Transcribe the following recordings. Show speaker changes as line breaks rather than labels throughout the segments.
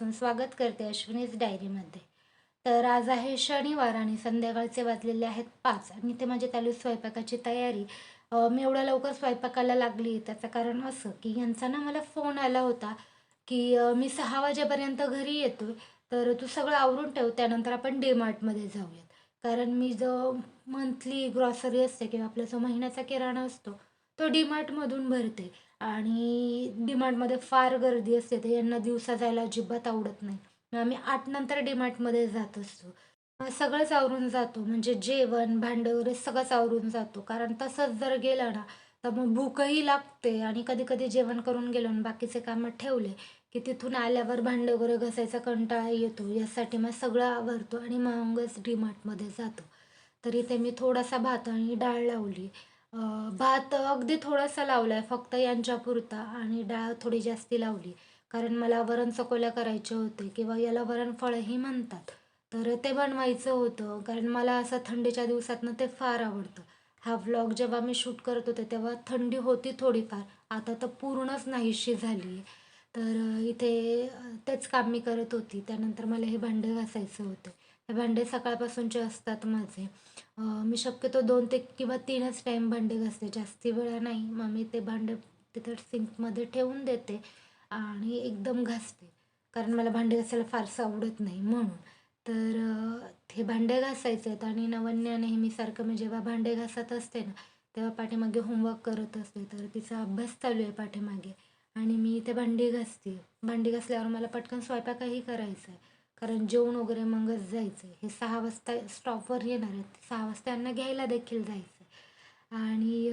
मनापासून स्वागत करते अश्विनीज डायरीमध्ये. तर आज आहे शनिवार आणि संध्याकाळचे वाजलेले आहेत पाच. आणि ते माझी चालू स्वयंपाकाची तयारी. मी एवढ्या लवकर स्वयंपाकाला लागली. त्याचं कारण असं की यांचा ना मला फोन आला होता की मी सहा वाजेपर्यंत घरी येतोय. तर तू सगळं आवरून ठेव. त्यानंतर आपण डीमार्टमध्ये जाऊयात. कारण मी जो मंथली ग्रॉसरी असते किंवा आपला जो महिन्याचा किराणा असतो तो डीमार्टमधून भरते. आणि डीमार्टमध्ये फार गर्दी असते तर यांना दिवसा जायला अजिबात आवडत नाही. आम्ही आठ नंतर डीमार्टमध्ये जात असतो. सगळंच आवरून जातो म्हणजे जेवण भांडं वगैरे सगळंच आवरून जातो. कारण तसंच जर गेलं ना तर मग भूकही लागते आणि कधी कधी जेवण करून गेलो आणि बाकीचे कामं ठेवले की तिथून आल्यावर भांडं वगैरे घसायचा कंटाळा येतो. यासाठी मग सगळं आवरतो आणि मगच डीमार्टमध्ये जातो. तर इथे मी थोडासा भात आणि डाळ लावली. भात अगदी थोडासा लावला आहे फक्त यांच्यापुरता आणि डाळ थोडी जास्ती लावली. कारण मला वरण चकोल्या करायचे होते किंवा याला वरणफळंही म्हणतात. तर ते बनवायचं होतं. कारण मला असं थंडीच्या दिवसातनं ते फार आवडतं. हा व्लॉग जेव्हा मी शूट करत होते तेव्हा थंडी होती थोडीफार. आता तर पूर्णच नाहीशी झाली. आहे तर इथे तेच काम मी करत होती. त्यानंतर मला हे भांडे घासायचं होते. हे भांडे सकाळपासूनचे असतात माझे. मी शक्यतो दोन ते किंवा तीनच टाईम भांडे घासते. जास्ती वेळा नाही. मग मी ते भांडे तिथं सिंकमध्ये ठेवून देते आणि एकदम घासते. कारण मला भांडे घासायला फारसं आवडत नाही म्हणून. तर हे भांडे घासायचे आहेत आणि नवन्या नेहमीसारखं मी जेव्हा भांडे घासत असते ना तेव्हा पाठीमागे होमवर्क करत असते. तर तिचा अभ्यास चालू आहे पाठीमागे आणि मी इथे भांडी घासते. भांडी घासल्यावर मला पटकन स्वयंपाकही करायचा आहे. कारण जेवण वगैरे मगच जायचं हे सहा वाजता स्टॉपवर येणार आहेत. सहा वाजता यांना घ्यायला देखील जायचं आहे आणि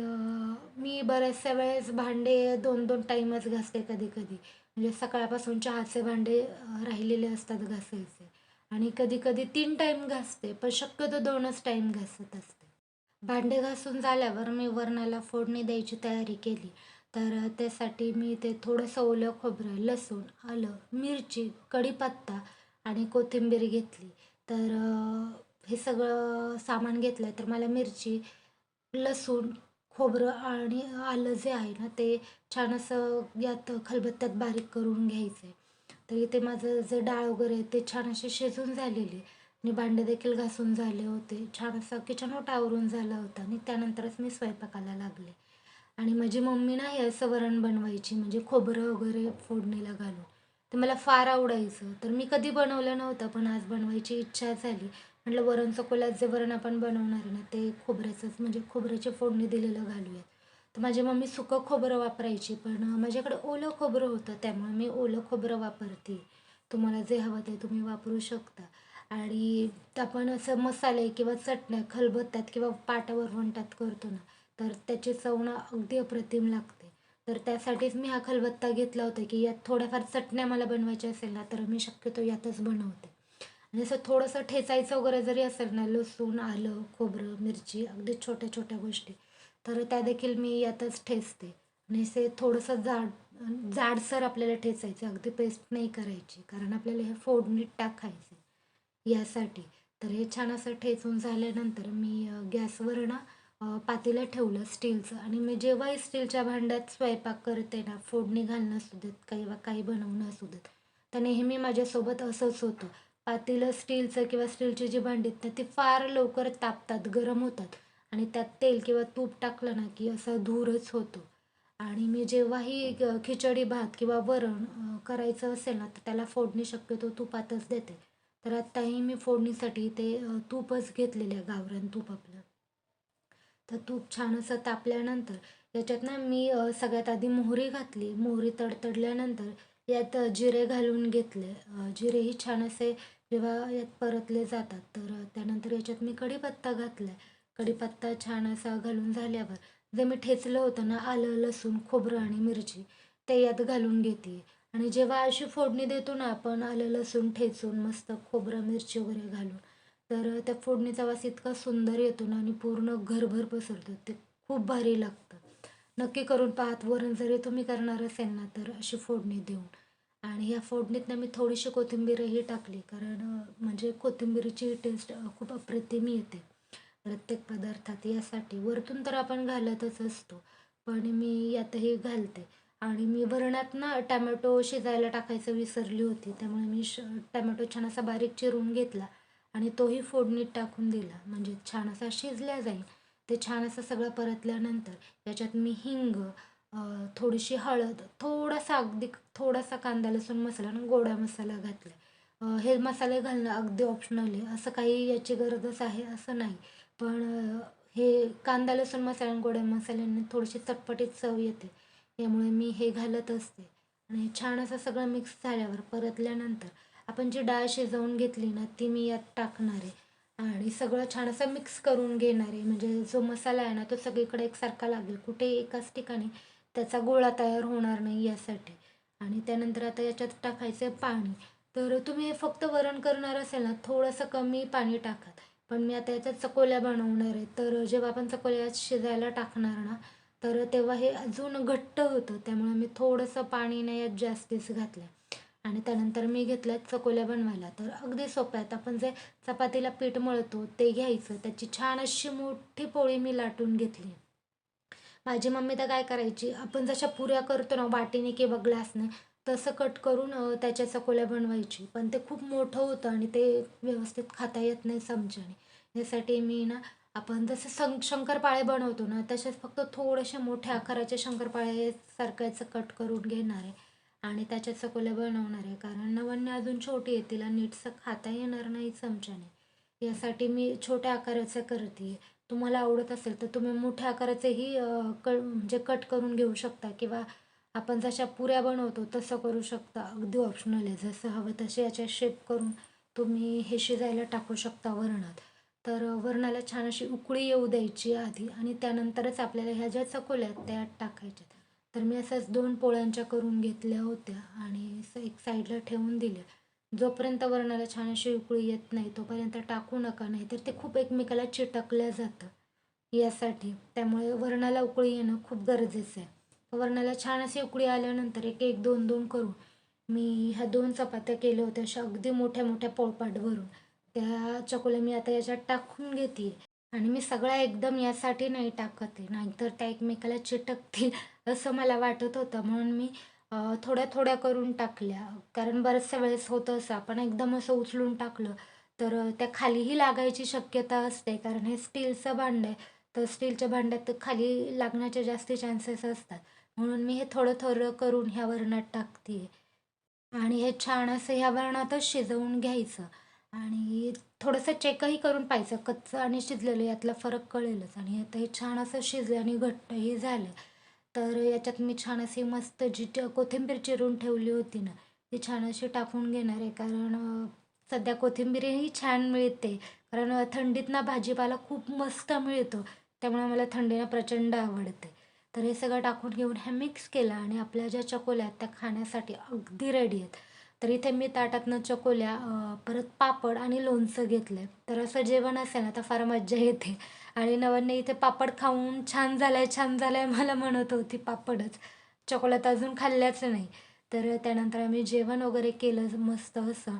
मी बऱ्याचशा वेळेस भांडे दोन दोन टाईमच घासते कधी कधी म्हणजे सकाळपासून चहाचे भांडे राहिलेले असतात घासायचे. आणि कधी कधी तीन टाईम घासते पण शक्यतो दोनच टाईम घासत असते. भांडे घासून झाल्यावर मी वरणाला फोडणी द्यायची तयारी केली. तर त्यासाठी मी ते थोडंसं ओलं खोबरं लसूण आलं मिरची कढीपत्ता आणि कोथिंबीर घेतली. तर हे सगळं सामान घेतलं तर मला मिरची लसूण खोबरं आणि आलं जे आहे ना ते छान असं यात खलबत्त्यात बारीक करून घ्यायचं आहे तर इथे माझं जे डाळ वगैरे आहे ते छान असे शिजून झालेली. आणि भांडे देखील घासून झाले होते. छान असं किचन ओटावरून झाला होता. आणि त्यानंतरच मी स्वयंपाकाला लागले. आणि माझी मम्मी ना हे असं वरण बनवायची. म्हणजे खोबरं वगैरे फोडणीला घालून. ते मला फार आवडायचं. तर मी कधी बनवलं नव्हतं पण आज बनवायची इच्छा झाली. म्हटलं वरण चकोल्यात जे वरण आपण बनवणार आहे ना ते खोबऱ्याचंच म्हणजे खोबऱ्याची फोडणी दिलेलं घालूयात. तर माझी मम्मी सुकं खोबरं वापरायची पण माझ्याकडे ओलं खोबरं होतं त्यामुळे मी ओलं खोबरं वापरते. तुम्हाला जे हवं ते तुम्ही वापरू शकता. आणि आपण असं मसाले किंवा चटण्या खलबत्त्यात किंवा पाटावर वंटात करतो ना तर त्याची चव ना अगदी अप्रतिम लागते. तर त्यासाठीच मी हा खलबत्ता घेतला होता की यात थोड्याफार चटण्या मला बनवायच्या असेल ना तर मी शक्यतो यातच बनवते. आणि असं थोडंसं ठेचायचं वगैरे जरी असेल ना लसूण आलं खोबरं मिरची अगदी छोट्या छोट्या गोष्टी तर त्या देखील मी यातच ठेचते. आणि असे थोडंसं जाड जाडसर आपल्याला ठेचायचं अगदी पेस्ट नाही करायची कारण आपल्याला हे फोडणीत टाकायचं यासाठी. तर हे छान असं ठेचून झाल्यानंतर मी गॅसवर ना पातेलं ठेवलं स्टीलचं. आणि मी जेव्हाही स्टीलच्या भांड्यात स्वयंपाक करते ना फोडणी घालणं असू देत काही काही बनवणं असू देत तर नेहमी माझ्यासोबत असंच होतं. पातेलं स्टीलचं किंवा स्टीलची जी भांडी आहेत ना ती फार लवकर तापतात गरम होतात. आणि त्यात तेल किंवा तूप टाकलं ना की असा धूरच होतो. आणि मी जेव्हाही खिचडी भात किंवा वरण करायचं असेल ना तर त्याला फोडणी शक्यतो तुपातच देते. तर आत्ताही मी फोडणीसाठी ते तूपच घेतलेलं आहे गावरान तूप आपलं. तर तूप छान असं तापल्यानंतर याच्यात ना मी सगळ्यात आधी मोहरी घातली. मोहरी तडतडल्यानंतर यात जिरे घालून घेतले. जिरेही छान असे जेव्हा यात परतले जातात तर त्यानंतर याच्यात मी कढीपत्ता घातला कढीपत्ता छान असा घालून झाल्यावर जे मी ठेचलं होतं ना आलं लसूण खोबरं आणि मिरची ते यात घालून घेते. आणि जेव्हा अशी फोडणी देतो ना आपण आलं लसूण ठेचून मस्त खोबरं मिरची वगैरे घालून तर त्या फोडणीचा वास इतका सुंदर येतो ना आणि पूर्ण घरभर पसरतो. ते खूप भारी लागतं. नक्की करून पाहत वरण जरी तुम्ही करणार असेल ना तर अशी फोडणी देऊन. आणि ह्या फोडणीत ना मी थोडीशी कोथिंबीरही टाकली कारण म्हणजे कोथिंबीरीची टेस्ट खूप अप्रतिम येते. प्रत्येक पदार्थात यासाठी. वरतून तर आपण घालतच असतो पण मी यातही घालते. आणि मी वरणात ना टॅमॅटो शिजायला टाकायचं विसरली होती त्यामुळे मी श टॅमॅटो छान असा बारीक चिरून घेतला. आणि तोही फोडणीत टाकून दिला. म्हणजे छान असा शिजल्या जाईल. ते छान असं सगळं परतल्यानंतर याच्यात मी हिंग थोडीशी हळद थोडासा अगदी थोडासा कांदा लसूण मसाला आणि गोडा मसाला घातला हे मसाले घालणं अगदी ऑप्शनल आहे. असं काही याची गरजच आहे असं नाही. पण हे कांदा लसूण मसाला आणि गोड्या मसाल्याने थोडीशी चटपटीत चव येते. यामुळे मी हे घालत असते. आणि छान असं सगळं मिक्स झाल्यावर परतल्यानंतर आपण जी डाळ शिजवून घेतली ना ती मी यात टाकणार आहे. आणि सगळं छान असं मिक्स करून घेणार आहे. म्हणजे जो मसाला आहे ना तो सगळीकडे एकसारखा लागेल. कुठे एकाच ठिकाणी त्याचा गोळा तयार होणार नाही यासाठी. आणि त्यानंतर आता याच्यात टाकायचं आहे पाणी. तर तुम्ही हे फक्त वरण करणार असेल ना थोडंसं कमी पाणी टाका. पण मी आता याच्यात चकोल्या बनवणार आहे. तर जेव्हा आपण चकोल्या शिजायला टाकणार ना तर तेव्हा हे अजून घट्ट होतं. त्यामुळे मी थोडंसं पाणी नाही यात जास्तीच घातलं आणि त्यानंतर मी घेतल्या चकोल्या बनवायला. तर अगदी सोप्या आहेत. आपण जे चपातीला पीठ मळतो ते घ्यायचं. त्याची छान अशी मोठी पोळी मी लाटून घेतली. माझी मम्मी तर काय करायची? आपण जशा पुऱ्या करतो ना वाटीने किंवा ग्लासने तसं कट करून त्याच्या चकोल्या बनवायची. पण ते खूप मोठं होतं आणि ते व्यवस्थित खाता येत नाही समजाने. यासाठी मी ना आपण जसं सं शंकरपाळे बनवतो ना तसेच फक्त थोडेसे मोठ्या आकाराचे शंकरपाळे कट करून घेणार आहे. आणि त्याच्या चकोल्या बनवणार आहे. कारण नवन्य अजून छोटी आहे तिला नीटसं खाता येणार नाही चमच्याने. यासाठी मी छोट्या आकाराचं करते. तुम्हाला आवडत असेल तर तुम्ही मोठ्या आकाराचेही क म्हणजे कट करून घेऊ शकता किंवा आपण जशा पुऱ्या बनवतो तसं करू शकता. अगदी ऑप्शनल आहे. जसं हवं तसे याच्या शेप करून तुम्ही हे शिजायला टाकू शकता वरणात. तर वरणाला छान अशी उकळी येऊ द्यायची आधी आणि त्यानंतरच आपल्याला ह्या ज्या चकोल्या आहेत त्या टाकायच्या तर मी असंच दोन पोळ्यांच्या करून घेतल्या होत्या आणि एक साईडला ठेवून दिल्या. जोपर्यंत वरणाला छान अशी उकळी येत नाही तोपर्यंत टाकू नका नाही तर ते खूप एकमेकाला चिटकल्या जातं. यासाठी. त्यामुळे वरणाला उकळी येणं खूप गरजेचं आहे. वरणाला छान अशी उकळी आल्यानंतर एक एक दोन दोन करून मी ह्या दोन चपात्या केल्या होत्या अशा अगदी मोठ्या मोठ्या पोळपाट भरून त्या चकोल्या मी आता याच्यात टाकून घेते आणि मी सगळ्या एकदम यासाठी नाही टाकत आहे. नाहीतर त्या एकमेकाला चिटकतील असं मला वाटत होतं. म्हणून मी थोड्या थोड्या करून टाकल्या. कारण बऱ्याचशा वेळेस होतं असं. आपण एकदम असं उचलून टाकलं तर त्या खालीही लागायची शक्यता असते. कारण हे स्टीलचं भांडं आहे. तर स्टीलच्या भांड्यात खाली लागण्याचे जास्त चान्सेस असतात. म्हणून मी हे थोडं थोडं करून ह्या वरणात टाकते आणि हे छान असं ह्या वरणातच शिजवून घ्यायचं. आणि थोडंसं चेकही करून पाहिजे कच्चं आणि शिजलेलं यातला फरक कळेलच. आणि आता हे छान असं शिजलं आणि घट्टही झालं तर याच्यात मी छान अशी मस्त जी कोथिंबीर चिरून ठेवली होती ना ती छान अशी टाकून घेणार आहे. कारण सध्या कोथिंबीरही छान मिळते. कारण थंडीत ना भाजीपाला खूप मस्त मिळतो. त्यामुळे मला थंडीनं प्रचंड आवडते. तर हे सगळं टाकून घेऊन हे मिक्स केलं आणि आपल्या ज्या चकोल्या आहेत त्या खाण्यासाठी अगदी रेडी आहेत. तर इथे मी ताटातनं चकोल्या परत पापड आणि लोणचं घेतलं आहे तर असं जेवण असेल ना तर फार मज्जा येते. आणि नवांनी इथे पापड खाऊन छान झालाय छान झालाय मला म्हणत होती पापडच. चकोल्या तर अजून खाल्ल्याच नाही. तर त्यानंतर आम्ही जेवण वगैरे केलं मस्त असं.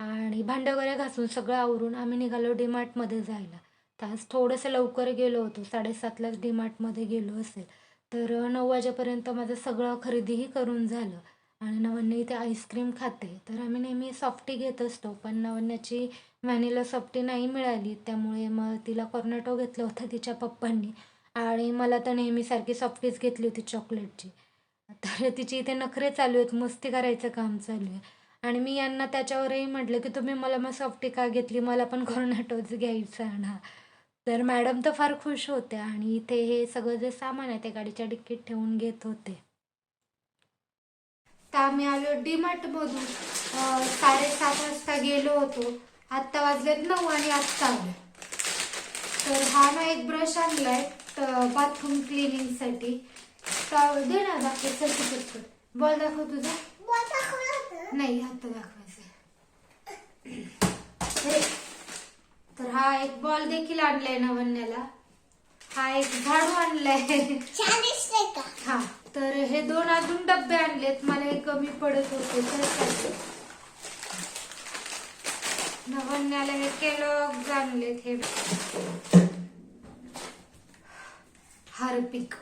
आणि भांडं वगैरे घासून सगळं आवरून आम्ही निघालो डीमार्टमध्ये जायला. तर आज थोडंसं लवकर गेलो होतो साडेसातलाच डीमार्टमध्ये गेलो असेल. तर नऊ वाजेपर्यंत माझं सगळं खरेदीही करून झालं. आणि नवन्या इथे आईस्क्रीम खाते. तर आम्ही नेहमी सॉफ्टी घेत असतो पण नवन्याची व्हॅनिला सॉफ्टी नाही मिळाली. त्यामुळे मग तिला कॉर्नेटो घेतलं होतं तिच्या पप्पांनी. आणि मला तर नेहमीसारखी सॉफ्टीच घेतली होती चॉकलेटची तर तिची इथे नखरे चालू आहेत मस्ती करायचं काम चालू आहे. आणि मी यांना त्याच्यावरही म्हटलं की तुम्ही मला मग सॉफ्टी का घेतली? मला पण कॉर्नेटोच घ्यायचं ना. तर मॅडम तर फार खुश होत्या आणि इथे हे सगळं जे सामान आहे ते गाडीच्या डिक्कीत ठेवून घेत होते. तर आम्ही आलो डीमार्टमधून साडेसात वाजता गेलो होतो. आत्ता वाजलेत नऊ आणि आत्ता आलो. तर हा ना एक ब्रश आणलाय बाथरूम क्लिनिंगसाठी दे ना दाखव पटकन बॉल दाखव तुझा. नाही आता दाखवायचं हे. तर हा एक बॉल देखील आणलाय नवन्याला. हा एक झाडू आणलाय. हा. तर हे दोन अजून डबे आणलेत. मला हे कमी पडत होते. त्यासाठी नवन्याला हे केलं आणलेत हे. हार्पिक.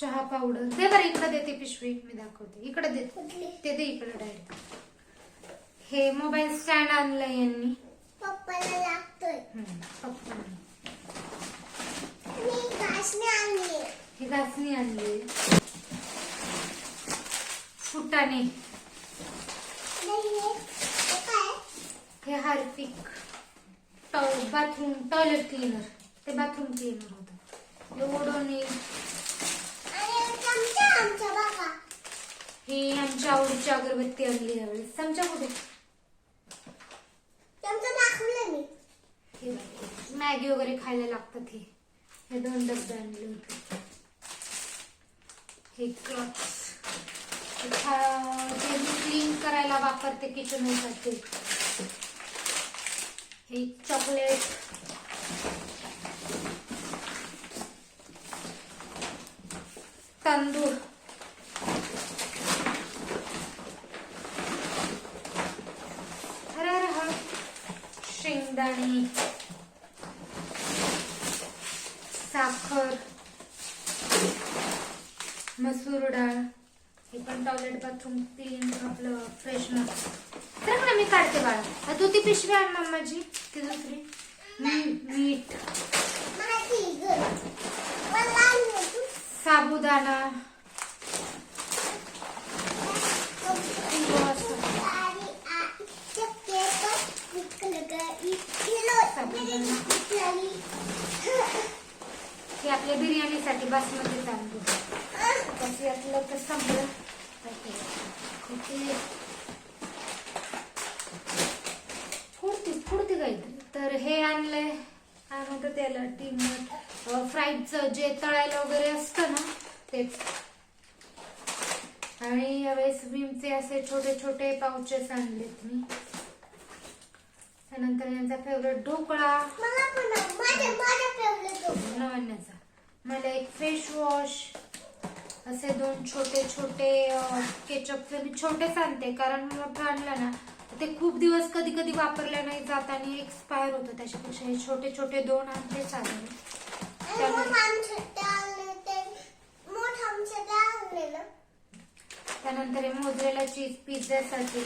चहा पावडर. दे बरं इकडे देते पिशवी. मी दाखवते. इकडे दे.
कुठली?
ते दे इकडे डायरेक्ट हे मोबाईल स्टँड आणलंय यांनी.
पप्पाला लागतोय. घासणी आणली.
ही घासणी आणली फुटाणे
हे काय?
हार्पिक बाथरूम टॉयलेट क्लीनर ते बाथरूम क्लीनर होतं. हे ओडोनी ही आमच्या आवडीची अगरबत्ती आणली यावेळेस. चमचा कुठे? मॅगी वगैरे खायला लागतात हे. हे दोन डबे आणले होते. हे क्लॉथ्स जे मी क्लीन करायला वापरते किचनसाठी. हे चॉकलेट तांदूळ हरर हळ शेंगदाणे. साखर. मसूर डाळ हे पण टॉयलेट बाथरूम क्लीन आपलं फ्रेशनर तर ना मी काढते बाळा. तू ती पिशवी आण मम्माची ती दुसरी. मीठ. साबुदाणा
आणि आ- ते पेपर विकलं ग. इ- किलो
साबुदाणा.
विकलेली.
हे आपल्या बिर्याणीसाठी बासमती तांदूळ त्याचं यातलं तर संपलं इथे फुडती फुडती काहीतरी तर हे आणलंय त्याला टीम फ्राईडचं जे तळायला वगैरे असतं ना तेच आणि यावेळेस विमचे असे छोटे छोटे पाउचेस आणलेत मी. त्यानंतर यांचा फेवरेट ढोकळा. नवण्याचा मला एक फेस वॉश असे दोन छोटे छोटे केचपचे मी छोटेच आणते कारण मोठं आणलं ना. ते खूप दिवस कधी कधी वापरल्या नाही जात आणि एक्सपायर होतं. त्याच्यापेक्षा हे छोटे छोटे दोन आणले चालेल त्यानंतर हे मोजरेला चीज पिझ्झासाठी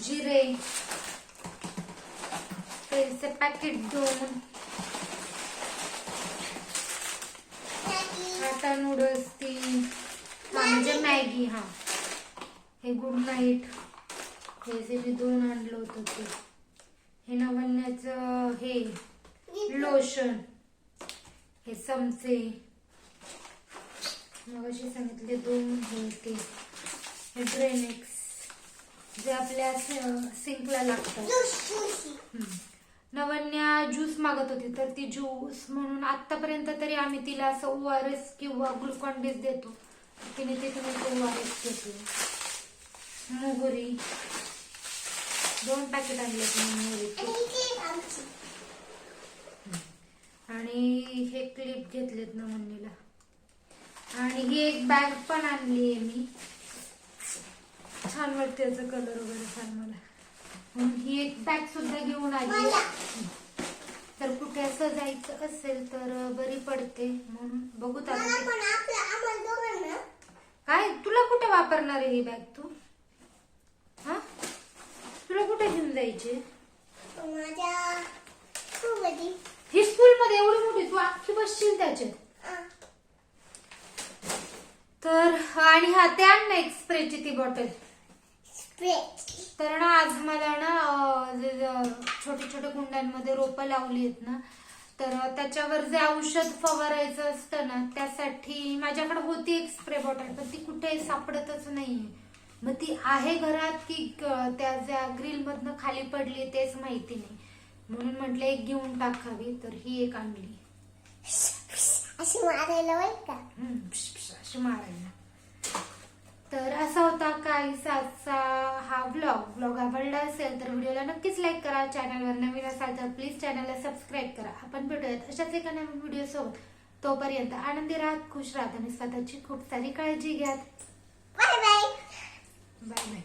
जिरे तेलचे पॅकेट दोन. आटा नूडल्स तीन म्हणजे मॅगी हा. हे गुड नाईट. हे जे मी दोन आणलं होतं ते. हे नवण्याचं हे लोशन हे चमचे. मग असे सांगितले दोन हे ते हे ड्रेनेक्स जे आपल्या सिंकला लागतात. नवन्या ज्यूस मागत होती तर ती ज्यूस म्हणून आतापर्यंत तरी आम्ही तिला असं ओ आर एस किंवा ग्लुकॉन डीज देतो. तिने तिथून ओ आर एस घेतलं. मोहरी दोन पॅकेट आणले
आणि
हे क्लिप घेतलेत नवन्नीला आणि ही एक बॅग पण आणली आहे मी. छान वाटते याचा कलर वगैरे छान मला. म्हणून ही एक बॅग सुद्धा घेऊन आली तर कुठे असं जायचं असेल तर बरी पडते म्हणून बघू आता. काय? तुला कुठे वापरणार आहे ही बॅग तू? तुला कुठे घेऊन जायचे?
माझ्या
ही स्कूल मध्ये एवढी मोठी तू अख्खी बसशील त्याच्यात तर आणि हा ते आण ना एक स्प्रेची ती बॉटल
स्प्रे
तर ना आज मला ना अं, जे- जे छोटे छोटे कुंड्यांमध्ये रोपं लावली आहेत ना तर त्याच्यावर जे औषध फवारायचं असतं ना त्यासाठी माझ्याकडे होती एक स्प्रे बॉटल पण ती कुठे सापडतच नाहीये. मग ती आहे घरात की त्या ज्या ग्रिल मधनं खाली पडली तेच माहिती नाही. म्हणून म्हटलं एक घेऊन टाकावी तर ही एक आणली.
अशी मारायला का?
अशी मारायला. तर असा होता काहीसा आजचा हा ब्लॉग ब्लॉग आवडला असेल तर व्हिडिओला नक्कीच लाईक करा. चॅनलवर नवीन असाल तर प्लीज चॅनलला सबस्क्राईब करा. आपण भेटूयात अशाच एका नवीन व्हिडिओ सोबत. तोपर्यंत आनंदी राहत खुश राहत आणि स्वतःची खूप सारी काळजी घ्या.
Bye bye
bye bye